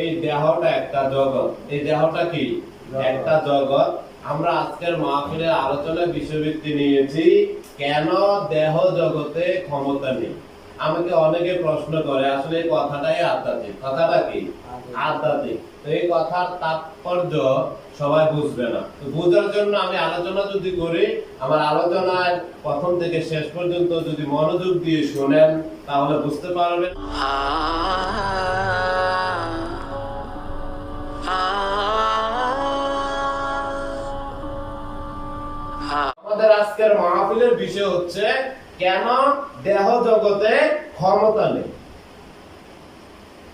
এই দেহটা একটা জগৎ। এই দেহটা কি? একটা জগৎ। আমরা আজকের মাহফিলের আলোচনায় বিষয়ভিত্তি নিয়েছি কেন দেহ জগতে ক্ষমতা নেই? আমাকে অনেকে প্রশ্ন করে আসলে এই কথাটাই আধ্যাত্মিক। কথাটা কি? আধ্যাত্মিক। তো এই কথার তাৎপর্য সবাই বুঝবে না। তো বোঝার জন্য আমি আলোচনা যদি করি আমার আলোচনায় প্রথম থেকে শেষ পর্যন্ত যদি মনোযোগ দিয়ে শোনেন তাহলে বুঝতে পারবেন। বিষয় হচ্ছে কেন দেহ জগতে ক্ষমতা নেই?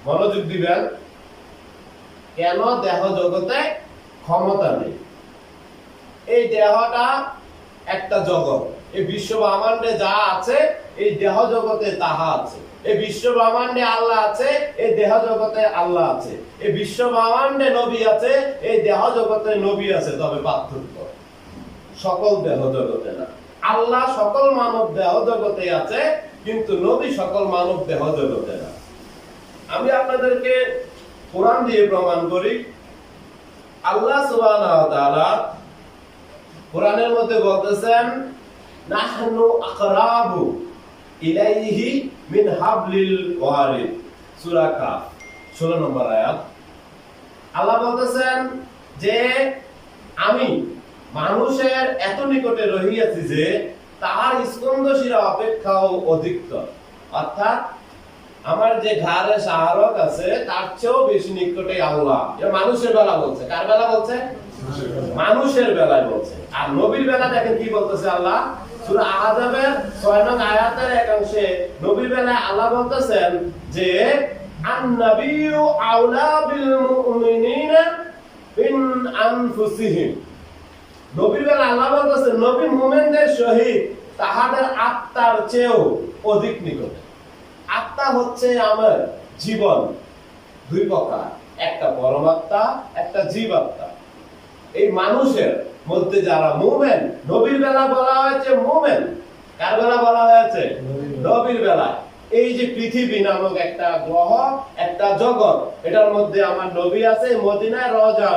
মনোযোগ দিবেন। কেন দেহ জগতে ক্ষমতা নেই? এই দেহটা একটা জগৎ। এই বিশ্ব ব্রহ্মাণ্ডে যা আছে, এই দেহ জগতে তাহা আছে। এই বিশ্ব ব্রহ্মাণ্ডে আল্লাহ আছে, এই দেহ জগতে আল্লাহ আছে। এই বিশ্ব ব্রহ্মাণ্ডে নবী আছে, এই দেহ জগতে নবী আছে। তবে পার্থক্য? সকল দেহ জগতে না। আল্লাহ সকল মানব দেহ জগতে আছে, কিন্তু নবী সকল মানব দেহ জগতে না। আমি আপনাদেরকে কোরআন দিয়ে প্রমাণ করি। আল্লাহ তাআলা কোরআনের মধ্যে বলতেছেন, নাহনু আকরাবু ইলাইহি মিন হাবলিল ওয়ারিদ। সূরা কাফ 16 নম্বর আয়াত। আল্লাহ বলতেছেন যে, আমি মানুষের এত নিকটে রহিয়াছি যে তাহার স্কন্দশিরা অপেক্ষাও অধিকতর। অর্থাৎ আমার যে ঘাড়ে শাহরক আছে, তার চেয়েও বেশি নিকটে আল্লাহ। মানুষের বেলা বলছে। কার বেলা বলছে? মানুষের বেলায় বলছে। আর নবীর বেলা দেখেন কি বলতেছে আল্লাহ? সূরা আহজাবের 6 নং আয়াতের একাংশে নবীর বেলায় আল্লাহ বলতেছেন নবীর বেলা আল্লাহ নবী মুমিনদের সহিত তাহাদের আত্মার চেয়েও অধিক নিকট। আত্মা হচ্ছে আমার জীবন। দুই প্রকার, একটা পরমাত্মা, একটা জীবাত্মা। এই মানুষের মধ্যে যারা মুমেন, নবীর বেলা বলা হয়েছে মুমেন। কার বেলা বলা হয়েছে? নবীর বেলা। এই যে পৃথিবী নামক একটা গ্রহ, একটা জগৎ, এটার মধ্যে আমার নবী আছে, মদিনায় রজা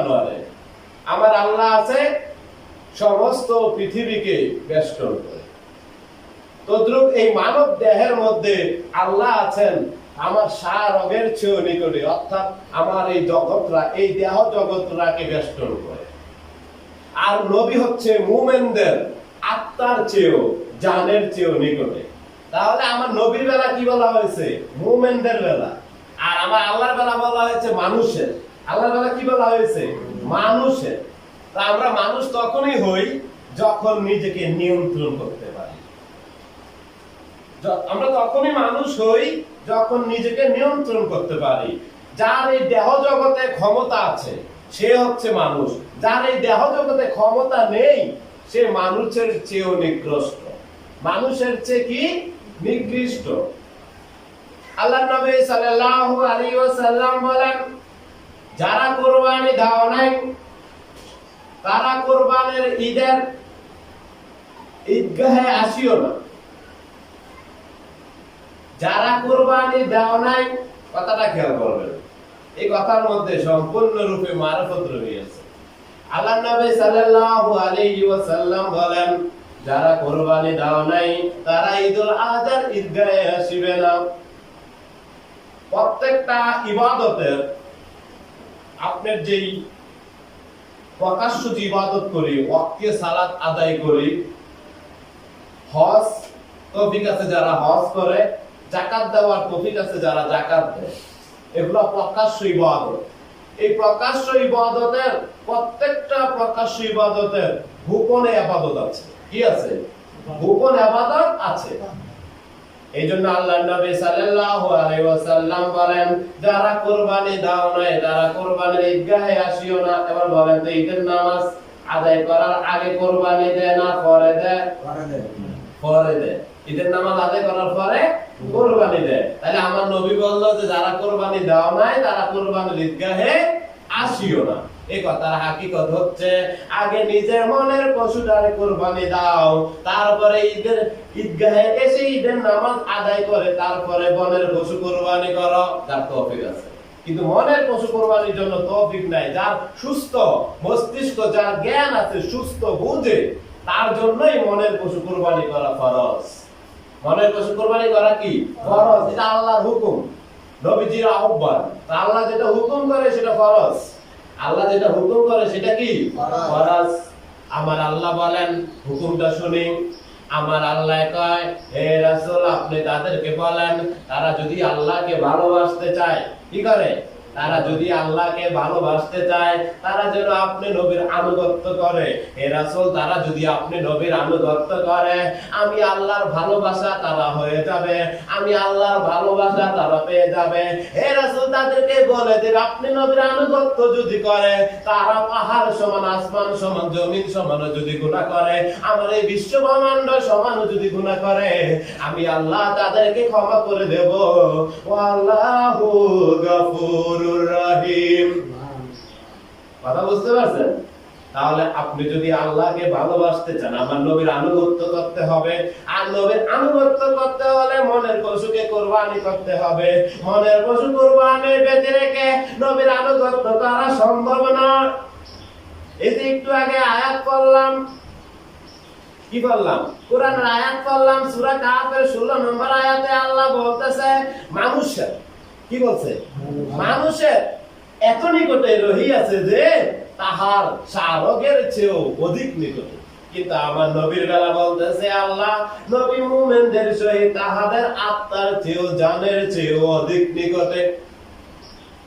আমার আল্লাহ আছে সমস্ত পৃথিবীকে বেষ্টন করে তদ্রুপ এই মানব দেহের মধ্যে আল্লাহ আছেন, আমার সারগের চেয়েও নিকটে, অর্থাৎ আমার এই জগৎরা, এই দেহ জগৎরাকে বেষ্টন করে আর নবী হচ্ছে মুমেনদের আত্মার চেয়েও, জানের চেয়েও নিকটে। তাহলে আমার নবীর বেলা কি বলা হয়েছে? মুমেনদের বেলা। আর আমার আল্লাহর বেলা বলা হয়েছে মানুষের। আল্লাহর বেলা কি বলা হয়েছে? মানুষের। আমরা মানুষ তখনই হই যখন নিজেকে নিয়ন্ত্রণ করতে পারি। আমরা তখনই মানুষ হই যখন নিজেকে নিয়ন্ত্রণ করতে পারি। যার এই দেহ জগতে ক্ষমতা আছে, সে হচ্ছে মানুষ। যার এই দেহ জগতে ক্ষমতা নেই, সে মানুষের চেয়েও নিকৃষ্ট। মানুষের চেয়ে কি? নিকৃষ্ট। আল্লাহ নবী সাল্লাল্লাহু আলাইহি ওয়াসাল্লাম বলেন, যারা কোরবানি দাও নাই তারা কোরবানের ঈদের ঈদগাহে আসিও না। যারা কোরবানি দাও নাই, কথাটা খেয়াল করবেন। এই কথার মধ্যে সম্পূর্ণ রূপে মারফত রয়েছে আল্লাহ নবী সাল্লাল্লাহু আলাইহি ওয়াসাল্লাম বলেন, যারা কোরবানি দাও নাই, তারা ঈদুল আজহার ঈদগাহে আসিবে না। প্রত্যেকটা ইবাদতের আপনার যেই প্রকাশ্য যে ইবাদত করি, ওয়াক্তে সালাত আদায় করি, হজ তৌফিক আছে যারা হজ করে জাকাত দেওয়ার তৌফিক আছে যারা জাকাত দেয়। এগুলো প্রকাশ্য ইবাদত। এই প্রকাশ্য ইবাদতের প্রত্যেকটা প্রকাশ্য ইবাদতের গোপনে আবাদত আছে। কি আছে? গোপন আবাদত আছে। এই জন্য আল্লাহ নবী সাল্লাল্লাহু আলাইহি ওয়াসাল্লাম বলেন যারা কুরবানি দাও নাই তারা কুরবানির ঈদগাহে আসিও না। এবার বলেন তো ঈদের নামাজ আদায় করার আগে কুরবানি দেয় না পরে দেয়। পরে দেয়। ঈদের নামাজ আদায় করার পরে কোরবানি দেয়। তাহলে আমার নবী বলল যে যারা কোরবানি দাও নাই তারা কোরবানির ঈদগাহে আসিও না। তারপরে বনের পশু কোরবানি করো তার তৌফিক আছে। কিন্তু মনের পশু কোরবানির জন্য তৌফিক নাই, যার সুস্থ মস্তিষ্ক, যার জ্ঞান আছে, সুস্থ বুঝে, তার জন্যই মনের পশু কোরবানি করা ফরজ। মনের পশু কোরবানি করা কি? ফরজ, এটা আল্লাহর হুকুম, নবীজির আহ্বান। আল্লাহ যেটা হুকুম করে, সেটা ফরজ। আল্লাহ যেটা হুকুম করে সেটা কি? ফরজ। আমার আল্লাহ বলেন হুকুমটা শুনি। আমার আল্লাহ কয় হে রাসূল আপনি তাদেরকে বলেন তারা যদি আল্লাহকে ভালোবাসতে চায় কি করে? তারা যদি আল্লাহকে ভালোবাসতে চায়, তারা যেন আপনি নবীর আনুগত্য করে। হে রাসূল, তারা যদি আপনি নবীর আনুগত্য করে, আমি আল্লাহর ভালোবাসা তারা হয়ে যাবে, আমি আল্লাহর ভালোবাসা তারা পেয়ে যাবে। হে রাসূল, তাদেরকে বলে যে আপনি নবীর আনুগত্য যদি করে, তারা পাহাড় সমান, আসমান সমান, জমিন সমান যদি গুনাহ করে, আমার এই বিশ্ব ব্রহ্মাণ্ড সমান যদি গুনাহ করে, আমি আল্লাহ তাদেরকে ক্ষমা করে দেব। ওয়াল্লাহু কি বললাম আয়াত করলাম 16 নম্বর আয়াতে আল্লাহ বলতেছে মানুষের কি বলছে? মানুষের এত নিকটে রহিয়াছে যে তাহার শারগের চেয়েও অধিক নিকটে। কিন্তু আমার নবীর বেলা বলতেছে, আল্লাহ, নবী মুমিনদের সহিত তাহাদের আত্মার চেয়েও, জানের চেয়েও অধিক নিকটে।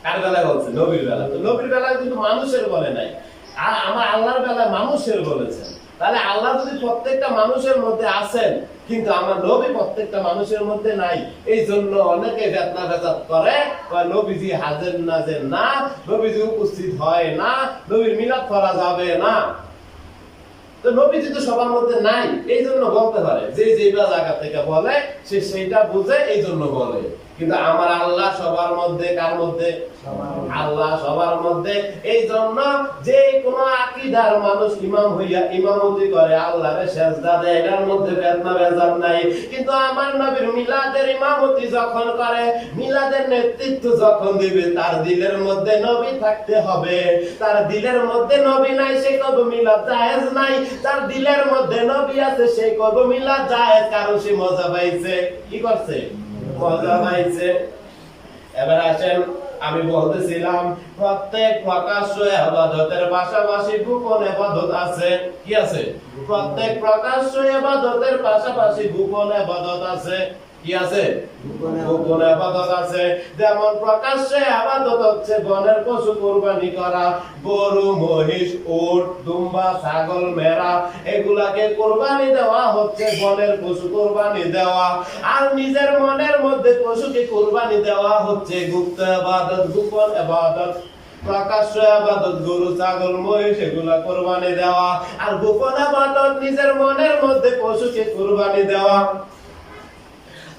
কার বেলায় বলছে? নবীর বেলা নবীর বেলায় কিন্তু মানুষের বলে নাই। আর আমার আল্লাহর বেলায় মানুষের বলেছেন। তাহলে আল্লাহ যদি প্রত্যেকটা মানুষের মধ্যে আছেন, কিন্তু আমার নবী প্রত্যেকটা মানুষের মধ্যে নাই। এই জন্য অনেকে বেতনা বেজাত করে নবীজি হাজির নাজের না, নবীজি উপস্থিত হয় না নবীর মিলাদ করা যাবে না। তো নবীজি তো সবার মধ্যে নাই এই জন্য বলতে পারে, যে যেটা জায়গা থেকে বলে, সে সেইটা বুঝে এই জন্য বলে। কিন্তু আমার আল্লাহ সবার মধ্যে, কার মধ্যে? আল্লাহ সবার মধ্যে। এই জন্য যে কোন আকীদার মানুষ ইমাম হইয়া ইমামতি করে, আল্লাহরে দেয়, এটার মধ্যে বেদনা বেজার নাই। কিন্তু আমার নবীর মিলাদের ইমামতি যখন করে, মিলাদের নেতৃত্ব যখন দিবে, তার দিলের মধ্যে নবী থাকতে হবে। তার দিলের মধ্যে নবী নাই, সে কব মিলাদ জায়েজ নাই? তার দিলের মধ্যে নবী আছে, সে কব মিলাদ জায়েজ? কারণ সে মজা পাইছে? কি করছে? এবার আমি বলতেছিলাম, প্রত্যেক প্রকাশ্য আবাদতের পাশাপাশি গোপন আবাদত আছে। কি আছে? প্রত্যেক প্রকাশ্য আবাদতের পাশাপাশি গোপন আবাদত আছে। কি আছে? গোপন আবাদত আছে? যেমন প্রকাশ্যে আবাদত হচ্ছে বনের পশু কোরবানি করা গরু মহিষ উট দুম্বা ছাগল মেরা এগুলাকে কোরবানি দেওয়া হচ্ছে বনের পশু কোরবানি দেওয়া। আর নিজের মনের মধ্যে পশুকে কোরবানি দেওয়া হচ্ছে গুপ্ত আবাদত গোপন আবাদত প্রকাশ্য আবাদত গরু ছাগল মহিষ এগুলা কোরবানি দেওয়া। আর গোপন আবাদত নিজের মনের মধ্যে পশুকে কোরবানি দেওয়া।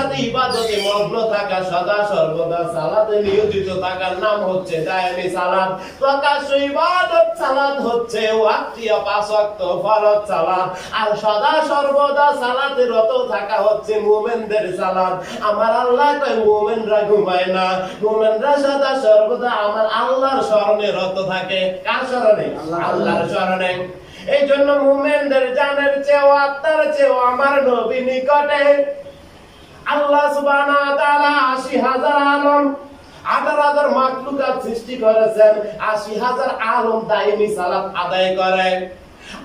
সাথে ইবাদতে মগ্ন থাকা সদা সর্বদা সালাতে নিয়োজিত থাকার নাম হচ্ছে দায়ামি সালাত। প্রকাশ্য ইবাদত সালাত হচ্ছে ওয়াক্তিয়া পাঁচ ওয়াক্ত ফরজ সালাত। আর সদা সর্বদা সালাতে রত থাকা হচ্ছে মুমিনদের সালাত। আমার আল্লাহ কয় মুমিনরা ঘুমায় না। মুমিনরা সদা সর্বদা আমার আল্লাহর স্মরণে রত থাকে। কার স্মরণে? আল্লাহর স্মরণে। এই জন্য মুমিনদের জানের চেয়েও আত্মার চেয়েও আমার নবী নিকটে আল্লাহ সুবহানাহু ওয়া তাআলা 80 হাজার আলম, আঠারো হাজার মাকলুকাত সৃষ্টি করেছেন, আশি হাজার আলম দাইমি সালাত আদায় করে।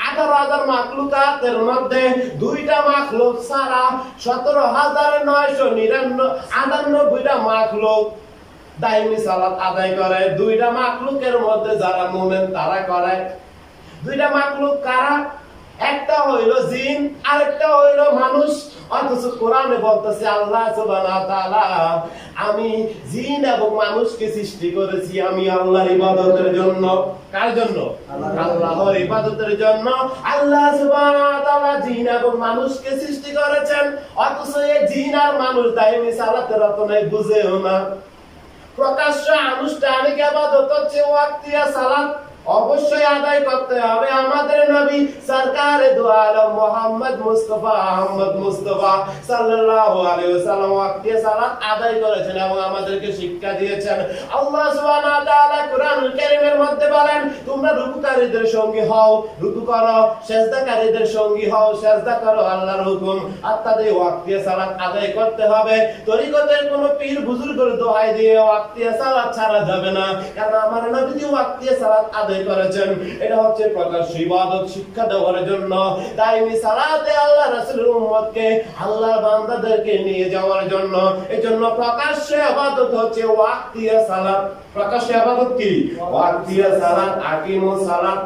আঠারো হাজার মাকলুকাতের মধ্যে দুইটা মাখলুক ছাড়া সতেরো হাজার নয়শো নিরানব্বই আটানব্বইটা মাখলুক দাইমি সালাত আদায় করে। দুইটা মাকলুকের মধ্যে যারা মোমেন, তারা করে। দুইটা মাকলুক কারা? একটা হইল জিন, আরেকটা হইল মানুষ। অথচ কোরআনে বলতেছে, আল্লাহ আমি জিন এবং মানুষকে সৃষ্টি করেছি আমি আল্লাহর ইবাদতের জন্য। কার জন্য? আল্লাহর ইবাদতের জন্য। আল্লাহ জিন এবং মানুষকে সৃষ্টি করেছেন। অথচ এই জিন আর মানুষ দাইমি সালাতের রতনে বুঝেও না। প্রকাশ্য আনুষ্ঠানিক আবাদত হচ্ছে ওয়াক্তিয়া সালাত। অবশ্যই আদায় করতে হবে আমাদের নবী সরকার মোহাম্মদ মুস্তফা আহমদ মুস্তফা সাল্লাল্লাহু আলাইহি আদায় করেছেন এবং আমাদেরকে শিক্ষা দিয়েছেন। কোন পীর বুজুর্গের দিয়ে সালাত না। আমার আদায় করেছেন। এটা হচ্ছে প্রকাশ্য ইবাদত শিক্ষা দেওয়ার জন্য। দাইমি সালাতে আল্লাহ রাসূলের উম্মতকে আল্লাহর বান্দাদেরকে নিয়ে যাওয়ার জন্য। এজন্য প্রকাশ্য ইবাদত হচ্ছে ওয়াক্তিয়া সালাত। প্রকাশ্য ইবাদত কি? ওয়াক্তিয়া সালাত আকিমুস সালাত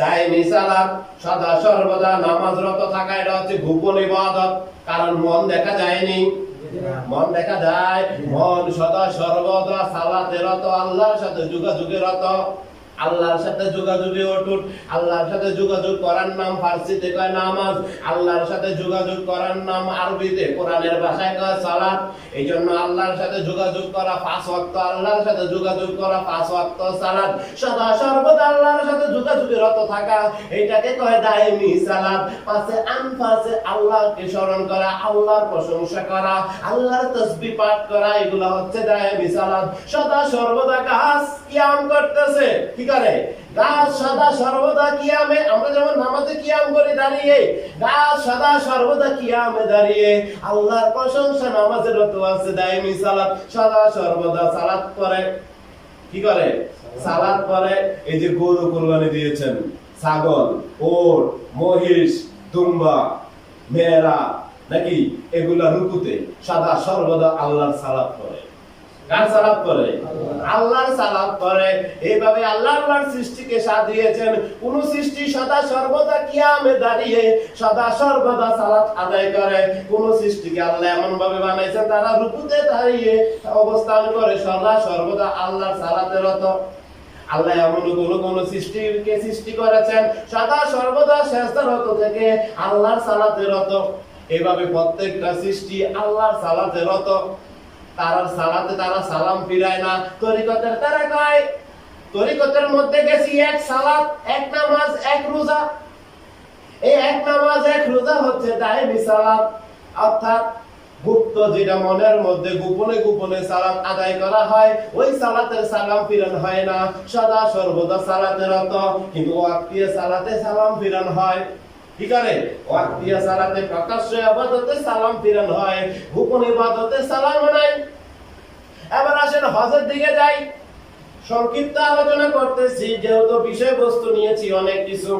দাইমি সালাত, সদা সর্বদা নামাজরত থাকা, এটা হচ্ছে গোপন ইবাদত। কারণ মন দেখা যায়নি। মন দেখা যায়, মন সদা সর্বদা সালাতে রত, আল্লাহর সাথে যোগাযোগে রত। আল্লাহর সাথে যোগাযোগে অটুট আল্লাহর সাথে যোগাযোগ করার নাম ফার্সিতে কয় নামাজ, আল্লাহর সাথে যোগাযোগ করার নাম আরবিতে, কোরআনের ভাষায় কয় সালাত। এই জন্য আল্লাহর সাথে যোগাযোগ করা পাঁচ ওয়াক্ত, আল্লাহর সাথে যোগাযোগ করা পাঁচ ওয়াক্ত সালাত। সদা সর্বদা আল্লাহর সাথে যোগাযোগে রত থাকা এটাকে কয় দাইমি সালাত। পাশে আনফাসে আল্লাহকে স্মরণ করা, আল্লাহর প্রশংসা করা, আল্লাহর তাসবিহ পাঠ করা, এগুলো হচ্ছে দাইমি সালাত। সদা সর্বদা কাজ কিয়াম করতেছে কি করে সদা, সর্বদা কিয়ামে, আমরা যেমন নামাজে কিয়াম করি দাঁড়িয়ে সদা, সর্বদা কিয়ামে দাঁড়িয়ে, আল্লাহর প্রশংসা রত আছে সালাত, সদা, সর্বদা সালাত করে কি করে? সালাত করে এই যে গরু কুরবানি দিয়েছেন, ছাগল, ওট, মহিষ, দুম্বা, মেয়েরা, নাকি এগুলা রুকুতে, সদা, সর্বদা আল্লাহর সালাত করে কার সালাত করে আল্লাহর সালাত করে এইভাবে আল্লাহ আল্লাহর সৃষ্টিকে সাজিয়েছেন। কোন সৃষ্টি সদা সর্বদা কিয়ামে দাঁড়িয়ে সদা সর্বদা সালাত আদায় করে। কোন সৃষ্টিকে আল্লাহ এমন ভাবে বানাইছেন, তারা রুকুতে দাঁড়িয়ে অবস্থান করে সদা সর্বদা আল্লাহর রত। আল্লাহ এমন কোন কোন সৃষ্টিকে সৃষ্টি করেছেন, সদা সর্বদা শেষরত থেকে আল্লাহর সালাতে রত। এভাবে প্রত্যেকটা সৃষ্টি আল্লাহর সালাতে রত। তারা সালাতে, তারা সালাম ফিরায় না। তরিকতের তারা কয়, তরিকতের মধ্যে গেছি এক সালাত, এক নামাজ, এক রোজা। এই এক নামাজ, এক রোজা হচ্ছে দায়মি সালাত। অর্থাৎ গুপ্ত যেটা মনের মধ্যে গোপনে গোপনে সালাত আদায় করা হয়, ওই সালাতের সালাম ফিরান হয় না। সদা সর্বদা সালাতে রত, কিন্তু ওয়াক্তিয়া সালাতে সালাম ফিরান হয়। কি করে ওয়াক্তিয়া সালাতে প্রকাশ্য ইবাদতে সালাম ফিরান হয়, গোপন ইবাদতে সালাম এবার আসেন হজের দিকে যাই। সংক্ষিপ্ত আলোচনা করতেছি, যেহেতু বিষয়বস্তু নিয়েছি অনেক কিছু।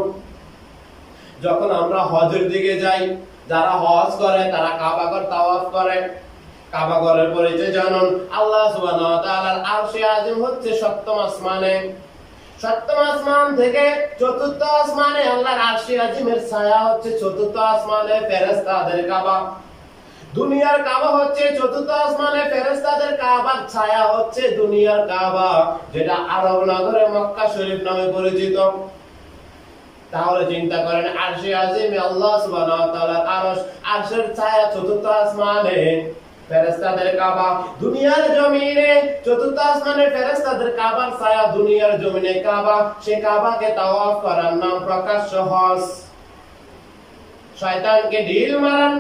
যখন আমরা হজের দিকে যাই, যারা হজ করে, তারা কাবাগর তাওয়াফ করে। কাবাগরের পরিচয় জানুন, আল্লাহ সুবহানাহু ওয়া তাআলার আরশে হচ্ছে সপ্তম আসমানে। সপ্তম আসমান থেকে চতুর্থ আসমানে আল্লাহর আরশে আজিমের ছায়া হচ্ছে চতুর্থ আসমানে ফেরেশতাদের কাবা। দুনিয়ার কাবা হচ্ছে চতুর্থ আসমানে ছায়া হচ্ছে দুনিয়ার কাবা, যেটা আরব নগরে মক্কা শরীফ নামে পরিচিত। তাহলে চিন্তা করেন, আরশে আজিমে আল্লাহ সুবহানাহু ওয়া আরশ, আরশের ছায়া চতুর্থ আসমানে। ফেরেশতাদের কাবা দুনিয়ার জমিনে, চতুর্থ আসমানের ফেরেশতাদের কাবার ছায়া দুনিয়ার জমিনে কাবা, সে কাবাকে তাওয়াফ করার নাম প্রকাশ্য হজ শয়তানকে ঢিল মারার